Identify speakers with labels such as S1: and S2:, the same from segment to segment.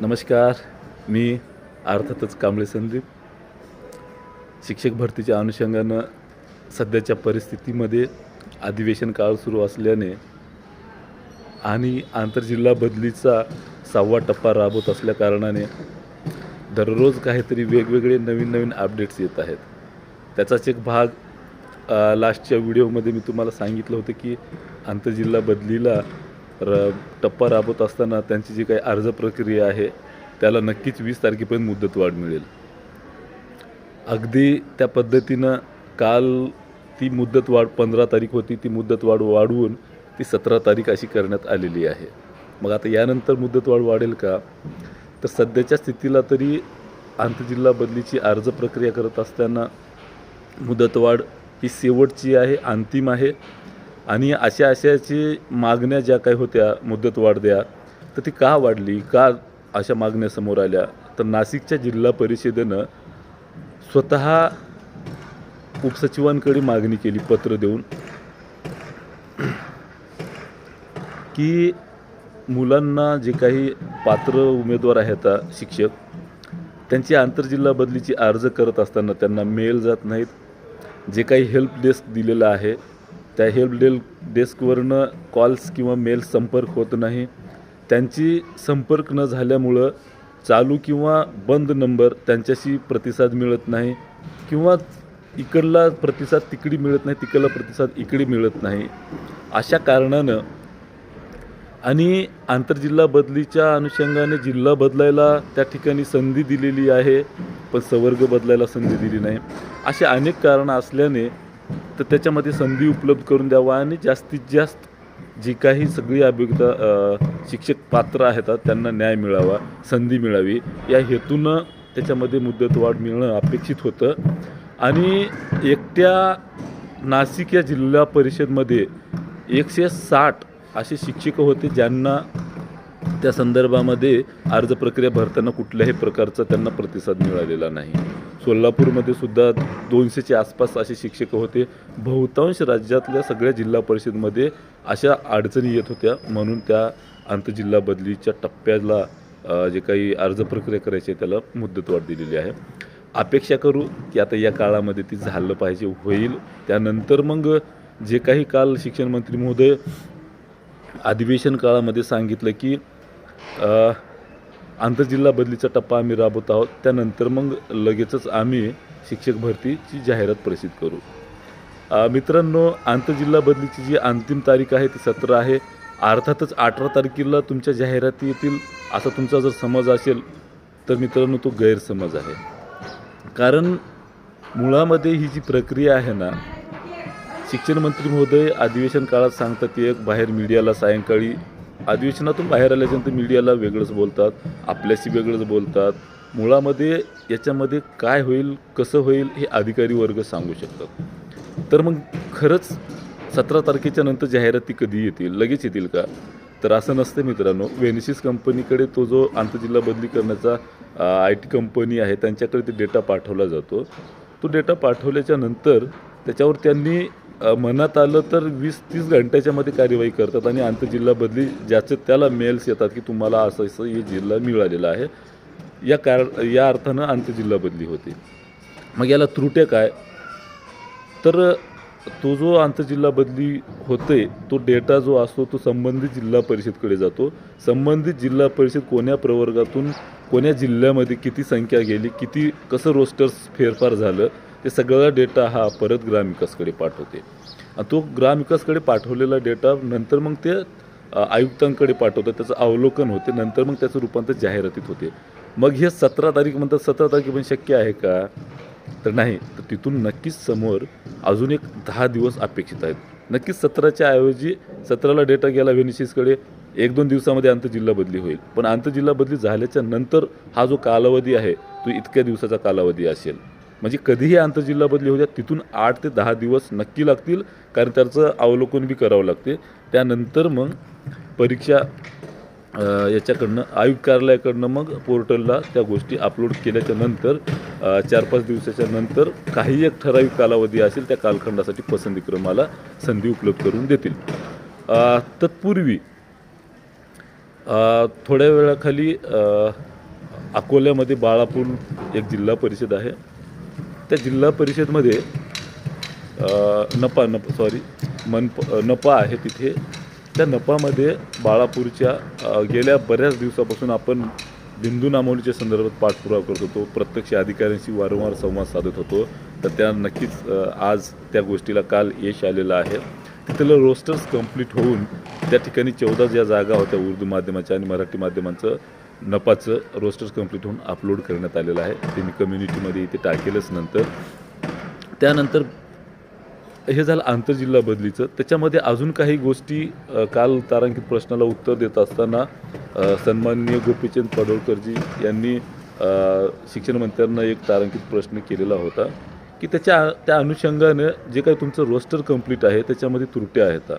S1: नमस्कार मी अर्थातच कांबळे संदीप. शिक्षक भरतीच्या अनुषंगानं सध्याच्या परिस्थितीमध्ये अधिवेशन काळ सुरू असल्याने आणि आंतरजिल्हा बदलीचा सहावा टप्पा राबवत असल्या कारणाने दररोज काहीतरी वेगवेगळे नवीन नवीन अपडेट्स येत आहेत. त्याचाच एक भाग लास्टच्या व्हिडिओमध्ये मी तुम्हाला सांगितलं होतं की आंतरजिल्हा बदलीला र टप्पा राबवत असताना त्यांची जी काही अर्ज प्रक्रिया आहे त्याला नक्कीच वीस तारखेपर्यंत मुदतवाढ मिळेल. अगदी त्या पद्धतीनं काल ती मुदतवाढ पंधरा तारीख होती ती मुदतवाढ वाढवून ती सतरा तारीख अशी करण्यात आलेली आहे. मग आता यानंतर मुदतवाढ वाढेल का? तर सध्याच्या स्थितीला तरी आंतरजिल्हा बदलीची अर्ज प्रक्रिया करत असताना मुदतवाढ ही शेवटची आहे अंतिम आहे. आणि अशा अशाची मागण्या ज्या काही होत्या मुदतवाढ द्या तर ती का वाढली? का अशा मागण्या समोर आल्या? तर नाशिकच्या जिल्हा परिषदेनं स्वतः उपसचिवांकडे मागणी केली पत्र देऊन की मुलांना जे काही पात्र उमेदवार आहेत शिक्षक त्यांची आंतरजिल्हा बदलीची अर्ज करत असताना त्यांना मेल जात नाहीत. जे काही हेल्प डेस्क दिलेलं आहे त्या हेल्प डेल डेस्कवरनं कॉल्स किंवा मेल संपर्क होत नाही. त्यांची संपर्क न झाल्यामुळं चालू किंवा बंद नंबर त्यांच्याशी प्रतिसाद मिळत नाही किंवा इकडला प्रतिसाद तिकडी मिळत नाही तिकडला प्रतिसाद इकडे मिळत नाही. अशा कारणानं आणि आंतरजिल्हा बदलीच्या अनुषंगाने जिल्हा बदलायला त्या ठिकाणी संधी दिलेली आहे पण सवर्ग बदलायला संधी दिली नाही. अशी अनेक कारणं असल्याने तर त्याच्यामध्ये संधी उपलब्ध करून द्यावा आणि जास्तीत जास्त जी काही सगळी अभियोगिता शिक्षक पात्र आहेत त्यांना न्याय मिळावा संधी मिळावी. या हेतूनं त्याच्यामध्ये मुदतवाढ मिळणं अपेक्षित होतं. आणि एकट्या नाशिक या जिल्हा परिषदमध्ये एकशे साठ असे शिक्षक होते ज्यांना त्या संदर्भामध्ये अर्ज प्रक्रिया भरताना कुठल्याही प्रकारचा त्यांना प्रतिसाद मिळालेला नाही. सोलापूरमध्ये सुद्धा दोनशेच्या आसपास असे शिक्षक होते. बहुतांश राज्यातल्या सगळ्या जिल्हा परिषदमध्ये अशा अडचणी येत होत्या. म्हणून त्या आंतरजिल्हा बदलीच्या टप्प्याला जे काही अर्ज प्रक्रिया करायची आहे त्याला मुदतवाढ दिलेली आहे. अपेक्षा करू की आता या काळामध्ये ती झालं पाहिजे होईल. त्यानंतर मग जे काही काल शिक्षण मंत्री महोदय अधिवेशन काळामध्ये सांगितलं की आंतरजिल्हा बदलीचा टप्पा आम्ही राबवत आहोत. त्यानंतर मग लगेचच आम्ही शिक्षक भरतीची जाहिरात प्रसिद्ध करू. मित्रांनो आंतरजिल्हा बदलीची जी अंतिम तारीख आहे ती सतरा आहे. अर्थातच अठरा तारखेला तुमच्या जाहिराती येतील असा तुमचा जर समज असेल तर मित्रांनो तो गैरसमज आहे. कारण मुळामध्ये ही जी प्रक्रिया आहे ना शिक्षण मंत्री महोदय अधिवेशन काळात सांगतात की एक बाहेर मीडियाला सायंकाळी अधिवेशनातून बाहेर आल्याच्यानंतर मीडियाला वेगळंच बोलतात आपल्याशी वेगळंच बोलतात. मुळामध्ये याच्यामध्ये काय होईल कसं होईल हे अधिकारी वर्ग सांगू शकतात. तर मग खरंच सतरा तारखेच्या नंतर जाहिराती कधी येतील लगेच येतील का? तर असं नसतं मित्रांनो. वेनिसिस कंपनीकडे तो जो आंतरजिल्हा बदली करण्याचा आय टी कंपनी आहे त्यांच्याकडे ते डेटा पाठवला जातो. तो डेटा पाठवल्याच्या नंतर त्याच्यावर त्यांनी मनात आलं तर वीस तीस घंट्याच्यामध्ये कार्यवाही करतात आणि आंतरजिल्हा बदली ज्याचे त्याला मेल्स येतात की तुम्हाला असं असं हे जिल्हा मिळालेला आहे. या कार या अर्थानं आंतरजिल्हा बदली होते. मग याला त्रुट्या काय? तर तो जो आंतरजिल्हा बदली होते तो डेटा जो असतो तो संबंधित जिल्हा परिषदकडे जातो. संबंधित जिल्हा परिषद कोण्या प्रवर्गातून कोण्या जिल्ह्यामध्ये किती संख्या गेली किती कसं रोस्टर्स फेरफार झालं ते सगळा डेटा हा परत ग्रामविकासकडे पाठवते. आणि तो ग्रामविकासकडे पाठवलेला डेटा नंतर मग ते आयुक्तांकडे पाठवतात त्याचं अवलोकन होते नंतर मग त्याचं रूपांतर जाहिरातीत होते. मग हे सतरा तारीख म्हणतात सतरा तारखे पण शक्य आहे का? तर नाही. तर तिथून नक्कीच समोर अजून एक दहा दिवस अपेक्षित आहेत. नक्कीच सतराच्या ऐवजी सतराला डेटा गेला व्हेनिसिसकडे एक दोन दिवसामध्ये आंतरजिल्हा बदली होईल. पण आंतरजिल्हा बदली झाल्याच्यानंतर हा जो कालावधी आहे तो इतक्या दिवसाचा कालावधी असेल. म्हणजे कधीही आंतरजिल्हा बदली होत्या तिथून आठ ते दहा दिवस नक्की लागतील कारण त्याचं अवलोकन बी करावं लागते. त्यानंतर मग परीक्षा याच्याकडनं आयुक्त कार्यालयाकडनं मग पोर्टलला त्या गोष्टी अपलोड केल्याच्यानंतर चार पाच दिवसाच्या नंतर काही एक ठराविक कालावधी असेल त्या कालखंडासाठी पसंतीक्रमाला संधी उपलब्ध करून देतील. तत्पूर्वी थोड्या वेळाखाली अकोल्यामध्ये बाळापूर एक जिल्हा परिषद आहे. त्या जिल्हा परिषदमध्ये नपा नप सॉरी मनप नपा आहे तिथे. त्या नपामध्ये बाळापूरच्या गेल्या बऱ्याच दिवसापासून आपण बिंदू नामवणीच्या संदर्भात पाठपुरावा करत होतो. प्रत्यक्ष अधिकाऱ्यांशी वारंवार संवाद साधत होतो. तर त्या नक्कीच आज त्या गोष्टीला काल यश आलेलं आहे. तिथलं रोस्टर्स कंप्लीट होऊन त्या ठिकाणी चौदा ज्या जागा होत्या उर्दू माध्यमाच्या आणि मराठी माध्यमांचं. नपाचं रोस्टर्स कंप्लीट होऊन अपलोड करण्यात आलेलं आहे. ते मी कम्युनिटीमध्ये इथे टाकेलच नंतर. त्यानंतर हे झालं आंतरजिल्हा बदलीचं. त्याच्यामध्ये अजून काही गोष्टी काल तारांकित प्रश्नाला उत्तर देत असताना सन्माननीय गोपीचंद पडोळकरजी यांनी शिक्षणमंत्र्यांना शिक्षण मंत्र्यांना एक तारांकित प्रश्न केलेला होता की त्याच्या त्या अनुषंगानं जे काही तुमचं रोस्टर कंप्लीट आहे त्याच्यामध्ये त्रुट्या आहेत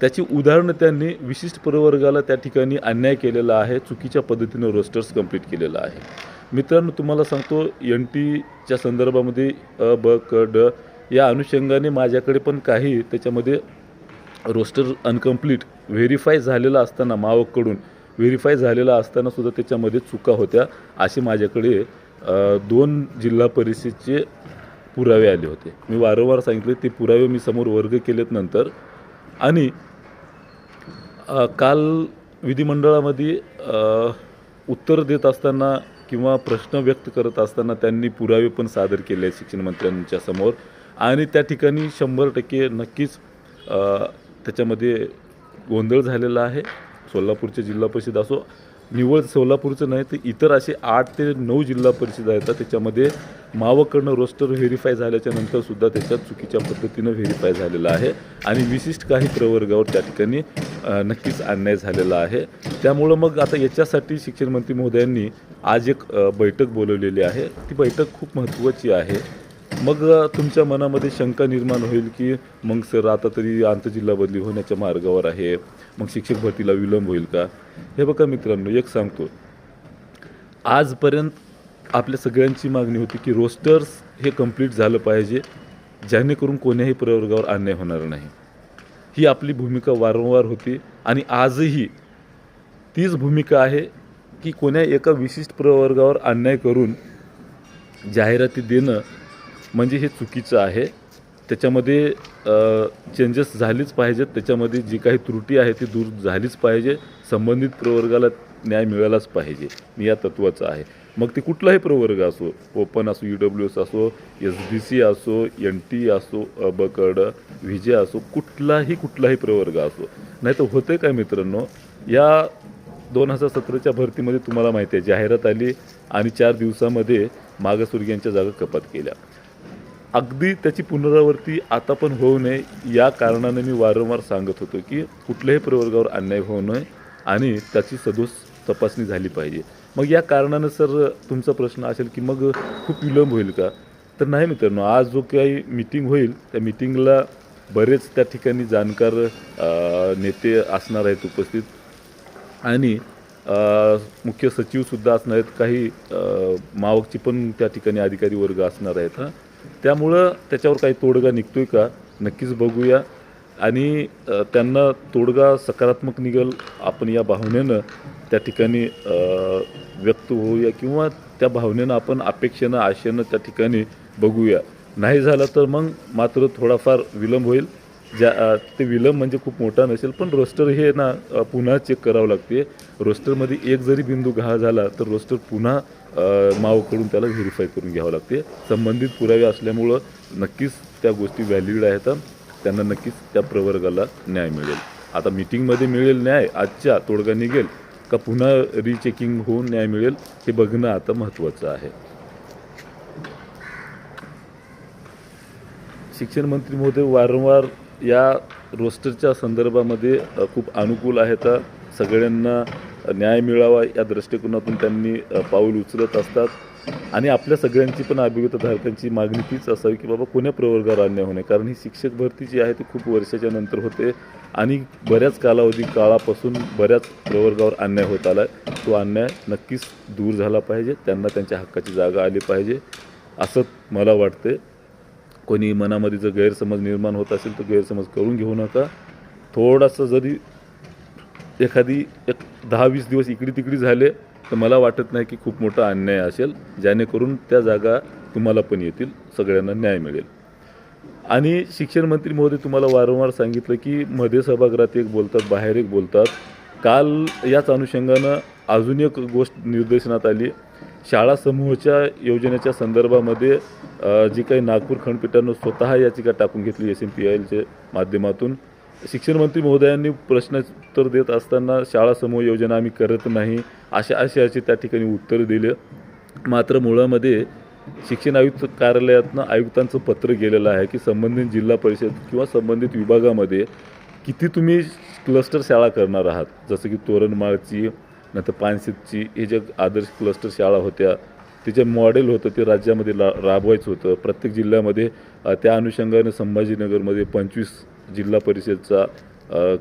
S1: त्याची उदाहरणं त्यांनी विशिष्ट प्रवर्गाला त्या ठिकाणी अन्याय केलेला आहे चुकीच्या पद्धतीनं रोस्टर्स कंप्लीट केलेलं आहे. मित्रांनो तुम्हाला सांगतो एन टीच्या संदर्भामध्ये अ ब क ड या अनुषंगाने माझ्याकडे पण काही त्याच्यामध्ये रोस्टर अनकम्प्लीट व्हेरीफाय झालेला असताना मावककडून व्हेरीफाय झालेला असताना सुद्धा त्याच्यामध्ये चुका होत्या असे माझ्याकडे दोन जिल्हा परिषदचे पुरावे आले होते. मी वारंवार सांगितले ते पुरावे मी समोर वर्ग केलेत नंतर. आणि काल विधिमंडळामध्ये उत्तर देत असताना किंवा प्रश्न व्यक्त करत असताना त्यांनी पुरावे पण सादर केले आहेत शिक्षण मंत्र्यांच्या समोर. आणि त्या ठिकाणी शंभर टक्के नक्कीच त्याच्यामध्ये गोंधळ झालेला आहे. सोलापूरचे जिल्हा परिषद असो निव्वळ सोलापूरचं नाही तर इतर असे आठ ते नऊ जिल्हा परिषद आहेत. त्याच्यामध्ये मावकडनं रोस्टर व्हेरीफाय झाल्याच्यानंतर सुद्धा त्याच्यात चुकीच्या पद्धतीनं व्हेरीफाय झालेलं आहे. आणि विशिष्ट काही प्रवर्गावर त्या ठिकाणी नक्कीच अन्याय झालेला आहे. त्यामुळं मग आता याच्यासाठी शिक्षण मंत्री महोदयांनी आज एक बैठक बोलवलेली आहे. ती बैठक खूप महत्त्वाची आहे. मग तुमच्या मनामध्ये शंका निर्माण होईल की मग सर आता तरी आंतरजिल्हा बदली होण्याच्या मार्गावर आहे. मग शिक्षक भरतीला विलंब होईल का? हे बघा मित्रांनो एक सांगतो. आजपर्यंत आपल्या सगळ्यांची मागणी होती की रोस्टर्स हे कंप्लीट झालं पाहिजे जेणेकरून कोण्याही प्रवर्गावर अन्याय होणार नाही. ही आपली भूमिका वारंवार होती आणि आजही तीच भूमिका आहे की कोण्या एका विशिष्ट प्रवर्गावर अन्याय करून जाहिराती देणं म्हणजे हे चुकीचं आहे. त्याच्यामध्ये चेंजेस झालीच पाहिजेत. त्याच्यामध्ये जी काही त्रुटी आहे ती दूर झालीच पाहिजे. संबंधित प्रवर्गाला न्याय मिळालाच पाहिजे. मी या तत्वाचं आहे. मग ते कुठलाही प्रवर्ग असो ओपन असो यू डब्ल्यू एस असो एस बी सी असो एन टी असो अबकड व्हिजे असो कुठलाही कुठलाही प्रवर्ग असो. नाही तर होते काय मित्रांनो या दोन हजार सतराच्या भरतीमध्ये तुम्हाला माहिती आहे जाहिरात आली आणि चार दिवसामध्ये मागासवर्गीयांच्या जागा कपात केल्या. अगदी त्याची पुनरावृत्ती आता पण होऊ नये या कारणाने मी वारंवार सांगत होतो की कुठल्याही प्रवर्गावर अन्याय होऊ नये आणि त्याची सदोष तपासणी झाली पाहिजे. मग या कारणानं सर तुमचा प्रश्न असेल की मग खूप विलंब होईल का? तर नाही मित्रांनो आज जो काही मीटिंग होईल त्या मिटिंगला बरेच त्या ठिकाणी जाणकार नेते असणार आहेत उपस्थित. आणि मुख्य सचिवसुद्धा असणार आहेत. काही मावकची पण त्या ठिकाणी अधिकारी वर्ग असणार आहेत हां. त्यामुळं त्याच्यावर काही तोडगा निघतोय का? नक्कीच बघूया. आणि त्यांना तोडगा सकारात्मक निघेल आपण या भावनेनं त्या ठिकाणी व्यक्त होऊया किंवा त्या भावनेनं आपण अपेक्षेनं आशेनं त्या ठिकाणी बघूया. नाही झालं तर मग मात्र थोडाफार विलंब होईल. ज्या ते विलंब म्हणजे खूप मोठा नसेल पण रोस्टर हे ना पुन्हा चेक करावं लागते. रोस्टरमध्ये एक जरी बिंदू घा झाला तर रोस्टर पुन्हा मावकडून त्याला व्हेरीफाय करून घ्यावं लागते. संबंधित पुरावे असल्यामुळं नक्कीच त्या गोष्टी व्हॅलिड आहेत. त्यांना नक्कीच त्या प्रवर्गाला न्याय मिळेल. आता मीटिंगमध्ये मिळेल न्याय आजच्या तोडगा निघेल का पुन्हा रिचेकिंग होऊन न्याय मिळेल हे बघणं आता महत्त्वाचं आहे. शिक्षण मंत्री महोदय वारंवार या रोस्टरच्या संदर्भामध्ये खूप अनुकूल आहेत. सगळ्यांना न्याय मिळावा या दृष्टिकोनातून त्यांनी पाऊल उचलत असतात. आणि आपल्या सगळ्यांची पण अभिगतधारकांची मागणी तीच असावी की बाबा कोण्या प्रवर्गावर अन्याय होणे कारण ही शिक्षक भरती जी आहे ती खूप वर्षाच्या नंतर होते आणि बऱ्याच कालावधी काळापासून बऱ्याच प्रवर्गावर अन्याय होत आला तो अन्याय नक्कीच दूर झाला पाहिजे. त्यांना त्यांच्या हक्काची जागा आली पाहिजे असं मला वाटते कोणी मनामध्ये जर गैरसमज निर्माण होत असेल तर गैरसमज करून घेऊ नका. थोडासा जरी एखादी एक दहा वीस दिवस इकडे तिकडे झाले तर मला वाटत नाही की खूप मोठा अन्याय असेल जेणेकरून त्या जागा तुम्हाला पण येतील सगळ्यांना न्याय मिळेल. आणि शिक्षण मंत्री महोदय तुम्हाला वारंवार सांगितलं की मध्ये सभागृहात एक बोलतात बाहेर एक बोलतात. काल याच अनुषंगानं अजून एक गोष्ट निर्देशनात आली. शाळा समूहाच्या योजनेच्या संदर्भामध्ये जी काही नागपूर खंडपीठानं स्वतः याचिका टाकून घेतली एस एम पी आयलच्या माध्यमातून शिक्षण मंत्री महोदयांनी प्रश्नोत्तर देत असताना शाळा समूह योजना आम्ही करत नाही अशा आशयाचे त्या ठिकाणी उत्तर दिलं. मात्र मुळामध्ये शिक्षण आयुक्त कार्यालयातनं आयुक्तांचं पत्र गेलेलं आहे की संबंधित जिल्हा परिषद किंवा संबंधित विभागामध्ये किती तुम्ही क्लस्टर शाळा करणार आहात? जसं की तोरणमाळची नंतर पानशेतची हे जे आदर्श क्लस्टर शाळा होत्या ते जे मॉडेल होतं ते राज्यामध्ये ला राबवायचं होतं. प्रत्येक जिल्ह्यामध्ये त्या अनुषंगाने संभाजीनगरमध्ये पंचवीस जिल्हा परिषदचा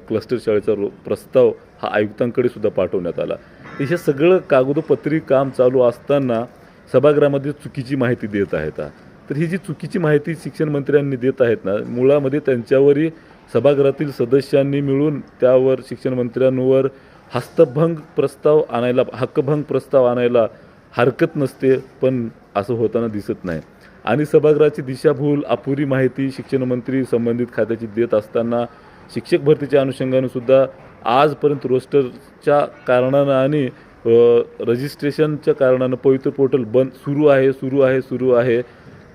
S1: क्लस्टर शाळेचा रो प्रस्ताव हा आयुक्तांकडे सुद्धा पाठवण्यात आला. हे सगळं कागदोपत्री काम चालू असताना सभागृहामध्ये चुकीची माहिती देत आहेत तर ही जी चुकीची माहिती शिक्षण मंत्र्यांनी देत आहेत ना मुळामध्ये त्यांच्यावरही सभागृहातील सदस्यांनी मिळून त्यावर शिक्षण मंत्र्यांवर हस्तभंग प्रस्ताव आणायला हक्कभंग प्रस्ताव आणायला हरकत नसते पण असं होताना दिसत नाही. आणि सभागृहाची दिशाभूल अपुरी माहिती शिक्षण मंत्री संबंधित खात्याची देत असताना शिक्षक भरतीच्या अनुषंगाने सुद्धा आजपर्यंत रोस्टरच्या कारणानं आणि रजिस्ट्रेशनच्या कारणानं पवित्र पोर्टल बंद सुरू आहे सुरू आहे सुरू आहे.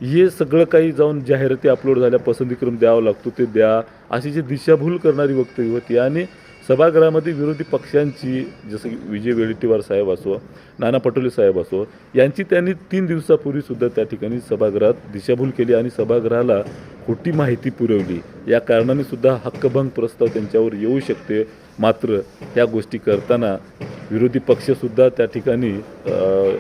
S1: हे सगळं काही जाऊन जाहिराती अपलोड झाल्या पसंतीक्रम द्यावा लागतो ते द्या. अशी जी दिशाभूल करणारी वक्तव्य होती आणि सभागृहामध्ये विरोधी पक्षांची जसं की विजय वेळीटीवार साहेब असो नाना पटोले साहेब असो यांची त्यांनी तीन दिवसापूर्वीसुद्धा त्या ठिकाणी सभागृहात दिशाभूल केली आणि सभागृहाला खोटी माहिती पुरवली. या कारणाने सुद्धा हक्कभंग प्रस्ताव त्यांच्यावर येऊ शकते. मात्र या गोष्टी करताना विरोधी पक्षसुद्धा त्या ठिकाणी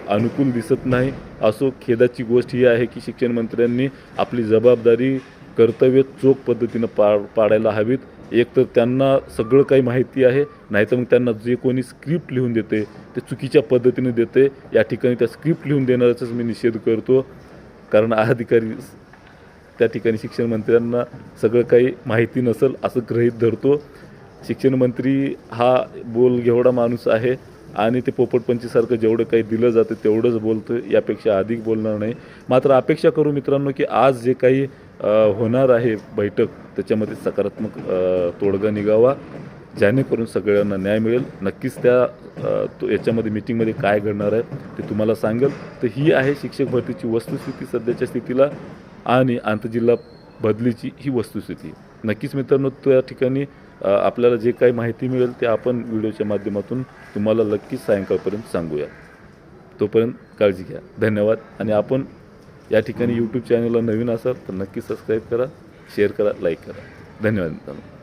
S1: अनुकूल दिसत नाही. असो खेदाची गोष्ट ही आहे की शिक्षण मंत्र्यांनी आपली जबाबदारी कर्तव्य चोख पद्धतीनं पा पाडायला हवीत. एक तर त्यांना सगळं काही माहिती आहे नाहीतर मग त्यांना जे कोणी स्क्रिप्ट लिहून देते ते चुकीच्या पद्धतीने देते या ठिकाणी त्या स्क्रिप्ट लिहून देणाऱ्याचाच मी निषेध करतो. कारण अधिकारी त्या ठिकाणी शिक्षण मंत्र्यांना सगळं काही माहिती नसेल असं गृहीत धरतो. शिक्षण मंत्री हा बोल घेवडा माणूस आहे आणि ते पोपटपंचीसारखं जेवढं काही दिलं जातं तेवढंच बोलतं यापेक्षा अधिक बोलणार नाही. मात्र अपेक्षा करू मित्रांनो की आज जे काही होणार आहे बैठक. त्याच्यामध्ये सकारात्मक तोडगा निघावा. जेणेकरून सगळ्यांना न्याय मिळेल. नक्कीच त्या तो याच्यामध्ये मिटिंगमध्ये काय घडणार आहे ते तुम्हाला सांगेल. तर ही आहे शिक्षक भरतीची वस्तुस्थिती सध्याच्या स्थितीला आणि आंतरजिल्हा बदलीची ही वस्तुस्थिती. नक्कीच मित्रांनो त्या ठिकाणी आपल्याला जे काही माहिती मिळेल ते आपण व्हिडिओच्या माध्यमातून तुम्हाला नक्कीच सायंकाळपर्यंत सांगूया. तोपर्यंत काळजी घ्या. धन्यवाद. आणि आपण या ठिकाणी यूट्यूब चॅनलला नवीन असाल तर नक्की सबस्क्राईब करा शेअर करा लाईक करा. धन्यवाद मित्रांनो.